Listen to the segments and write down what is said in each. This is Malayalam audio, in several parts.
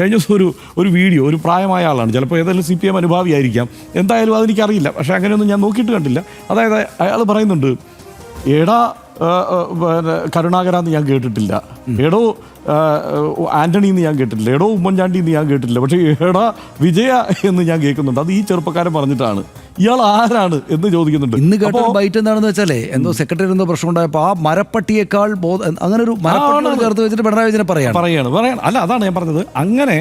കഴിഞ്ഞ ദിവസം ഒരു ഒരു വീഡിയോ ഒരു പ്രായമായ ആളാണ്. ചിലപ്പോൾ ഏതെങ്കിലും സി പി എം അനുഭാവിയായിരിക്കാം എന്തായാലും അതെനിക്കറിയില്ല. പക്ഷേ അങ്ങനെയൊന്നും ഞാൻ നോക്കിയിട്ട് കണ്ടില്ല. അതായത് അയാൾ പറയുന്നുണ്ട് എടാ പിന്നെ കരുണാകര എന്ന് ഞാൻ കേട്ടിട്ടില്ല. എടോ ആന്റണി എന്ന് ഞാൻ കേട്ടിട്ടില്ല. എടോ ഉമ്മൻചാണ്ടി എന്ന് ഞാൻ കേട്ടിട്ടില്ല. പക്ഷേ എടാ വിജയ എന്ന് ഞാൻ കേൾക്കുന്നുണ്ട്. അത് ഈ ചെറുപ്പക്കാരൻ പറഞ്ഞിട്ടാണ്. ഇയാൾ ആരാണ് എന്ന് ചോദിക്കുന്നുണ്ട്. ഇന്ന് കേട്ട ബൈറ്റ് എന്താണെന്ന് വെച്ചാലേ എന്തോ സെക്രട്ടറി എന്തോ പ്രശ്നം ഉണ്ടായപ്പോൾ ആ മരപ്പട്ടിയേക്കാൾ അങ്ങനെ ഒരു ചേർത്ത് വെച്ചിട്ട് പിണറായി വിജയനെ പറയാണ്. പറയാണ് പറയാണ്. അല്ല അതാണ് ഞാൻ പറഞ്ഞത്. അങ്ങനെ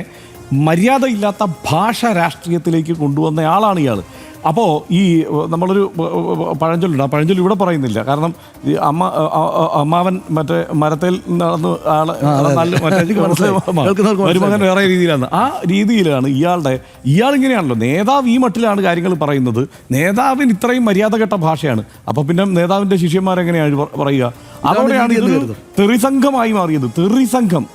മര്യാദയില്ലാത്ത ഭാഷ രാഷ്ട്രീയത്തിലേക്ക് കൊണ്ടുവന്ന ആളാണ് ഇയാൾ അപ്പോൾ ഈ നമ്മളൊരു പഴഞ്ചൊല്ലുണ്ട്. ആ പഴഞ്ചൊല്ലി ഇവിടെ പറയുന്നില്ല. കാരണം ഈ അമ്മ അമ്മാവൻ മറ്റേ മരത്തിൽ നടന്ന് ആൾ നല്ല മറ്റേ മരുമകൻ വേറെ രീതിയിലാണ്. ആ രീതിയിലാണ് ഇയാളുടെ ഇയാൾ ഇങ്ങനെയാണല്ലോ നേതാവ് ഈ മട്ടിലാണ് കാര്യങ്ങൾ പറയുന്നത്. നേതാവിന് ഇത്രയും മര്യാദ കെട്ട ഭാഷയാണ്. അപ്പോൾ പിന്നെ നേതാവിന്റെ ശിഷ്യന്മാരെങ്ങനെയാണ് പറയുക? അതോടെയാണ് ഇതൊരു തെറിസംഘമായി മാറിയത്. തെറിസംഘം.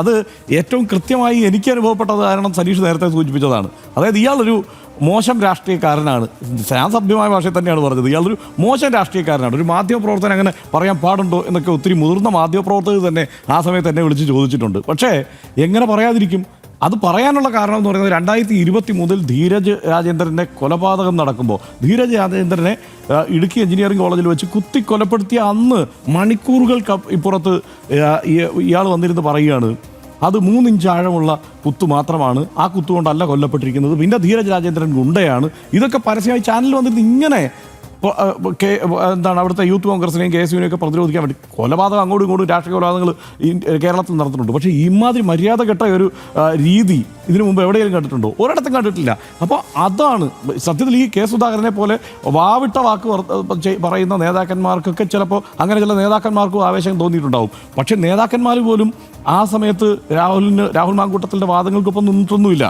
അത് ഏറ്റവും കൃത്യമായി എനിക്ക് അനുഭവപ്പെട്ടത് കാരണം സനീഷ് നേരത്തെ സൂചിപ്പിച്ചതാണ്. അതായത് ഇയാളൊരു മോശം രാഷ്ട്രീയക്കാരനാണ്. ഞാൻ സഭ്യമായ ഭാഷയിൽ തന്നെയാണ് പറഞ്ഞത്. ഇയാളൊരു മോശം രാഷ്ട്രീയക്കാരനാണ്. ഒരു മാധ്യമപ്രവർത്തനം അങ്ങനെ പറയാൻ പാടുണ്ടോ എന്നൊക്കെ ഒത്തിരി മുതിർന്ന മാധ്യമപ്രവർത്തകർ തന്നെ ആ സമയത്ത് എന്നെ വിളിച്ച് ചോദിച്ചിട്ടുണ്ട്. പക്ഷേ എങ്ങനെ പറയാതിരിക്കും? അത് പറയാനുള്ള കാരണം എന്ന് പറയുന്നത് രണ്ടായിരത്തി ഇരുപത്തി മൂന്നിൽ ധീരജ് രാജേന്ദ്രന്റെ കൊലപാതകം നടക്കുമ്പോൾ ധീരജ് രാജേന്ദ്രനെ ഇടുക്കി എഞ്ചിനീയറിംഗ് കോളേജിൽ വെച്ച് കുത്തി കൊലപ്പെടുത്തിയ അന്ന് മണിക്കൂറുകൾ ഇപ്പുറത്ത് ഇയാൾ വന്നിരുന്ന് പറയുകയാണ് അത് മൂന്നിഞ്ച് ആഴമുള്ള കുത്ത് മാത്രമാണ്. ആ കുത്തുകൊണ്ടല്ല കൊല്ലപ്പെട്ടിരിക്കുന്നത്. പിന്നെ ധീരജ് രാജേന്ദ്രൻ ഗുണ്ടയാണ്. ഇതൊക്കെ പരസ്യമായി ചാനലിൽ വന്നിരുന്ന് ഇങ്ങനെ എന്താണ് അവിടുത്തെ യൂത്ത് കോൺഗ്രസിനെയും കെ എസ് യുവിനെയും ഒക്കെ പ്രതിരോധിക്കാൻ വേണ്ടി കൊലപാതകം അങ്ങോട്ടും ഇങ്ങോട്ടും രാഷ്ട്രീയ കൊലപാതകങ്ങൾ കേരളത്തിൽ നടത്തുന്നുണ്ട് പക്ഷേ ഇമാതിരി മര്യാദ കെട്ട ഒരു രീതി ഇതിനു മുമ്പ് എവിടെയെങ്കിലും കണ്ടിട്ടുണ്ടോ? ഒരിടത്തും കണ്ടിട്ടില്ല. അപ്പോൾ അതാണ് സത്യത്തിൽ ഈ കെ സുധാകരനെ പോലെ വാവിട്ട വാക്ക് പറയുന്ന നേതാക്കന്മാർക്കൊക്കെ ചിലപ്പോൾ അങ്ങനെ ചില നേതാക്കന്മാർക്കും ആവേശം തോന്നിയിട്ടുണ്ടാവും. പക്ഷേ നേതാക്കന്മാർ പോലും ആ സമയത്ത് രാഹുലിന് രാഹുൽ മാങ്കൂട്ടത്തിന്റെ വാദങ്ങൾക്കൊപ്പം നിന്നിട്ടൊന്നുമില്ല.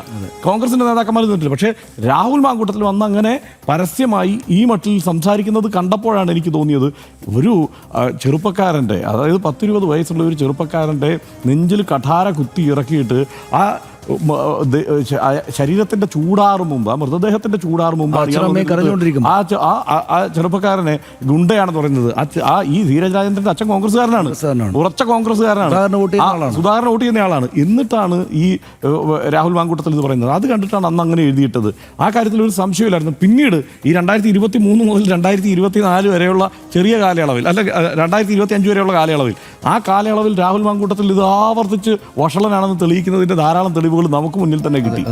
കോൺഗ്രസിന്റെ നേതാക്കന്മാർ നിന്നിട്ടില്ല. പക്ഷേ രാഹുൽ മാങ്കൂട്ടത്തിൽ വന്ന് അങ്ങനെ പരസ്യമായി ഈ മട്ടിൽ സംസാരിക്കുന്നത് കണ്ടപ്പോഴാണ് എനിക്ക് തോന്നിയത് ഒരു ചെറുപ്പക്കാരന്റെ ചെറുപ്പക്കാരന്റെ അതായത് പത്തിരുപത് വയസ്സുള്ള ഒരു ചെറുപ്പക്കാരന്റെ നെഞ്ചിൽ കഠാര കുത്തി ഇറക്കിയിട്ട് ആ ശരീരത്തിന്റെ ചൂടാറും മുമ്പ് ആ മൃതദേഹത്തിന്റെ ചൂടാറും മുമ്പ് ആ. ആ ചെറുപ്പക്കാരനെ ഗുണ്ടയാണ് പറയുന്നത്. ആ ഈ ധീരജ് രാജേന്ദ്രന്റെ അച്ഛൻ കോൺഗ്രസ്സുകാരനാണ്. ഉറച്ച കോൺഗ്രസ്സുകാരനാണ്. സുധാകരനെ വോട്ട് ചെയ്യുന്ന ആളാണ്. സുധാകരൻ വോട്ട് ചെയ്യുന്ന ആളാണ്. എന്നിട്ടാണ് ഈ രാഹുൽ മാങ്കൂട്ടത്തിൽ ഇത് പറയുന്നത്. അത് കണ്ടിട്ടാണ് അന്ന് അങ്ങനെ എഴുതിയിട്ടത്. ആ കാര്യത്തിൽ ഒരു സംശയമില്ലായിരുന്നു. പിന്നീട് ഈ രണ്ടായിരത്തി ഇരുപത്തി മൂന്ന് മുതൽ രണ്ടായിരത്തി ഇരുപത്തി നാല് വരെയുള്ള ചെറിയ കാലയളവിൽ അല്ല രണ്ടായിരത്തി ഇരുപത്തി അഞ്ച് വരെയുള്ള കാലയളവിൽ ആ കാലയളവിൽ രാഹുൽ മാങ്കൂട്ടത്തിൽ ഇത് ആവർത്തിച്ച് വഷളനാണെന്ന് തെളിയിക്കുന്നതിന്റെ ധാരാളം തെളിവുകൾ നമുക്ക് മുന്നിൽ തന്നെ കിട്ടി.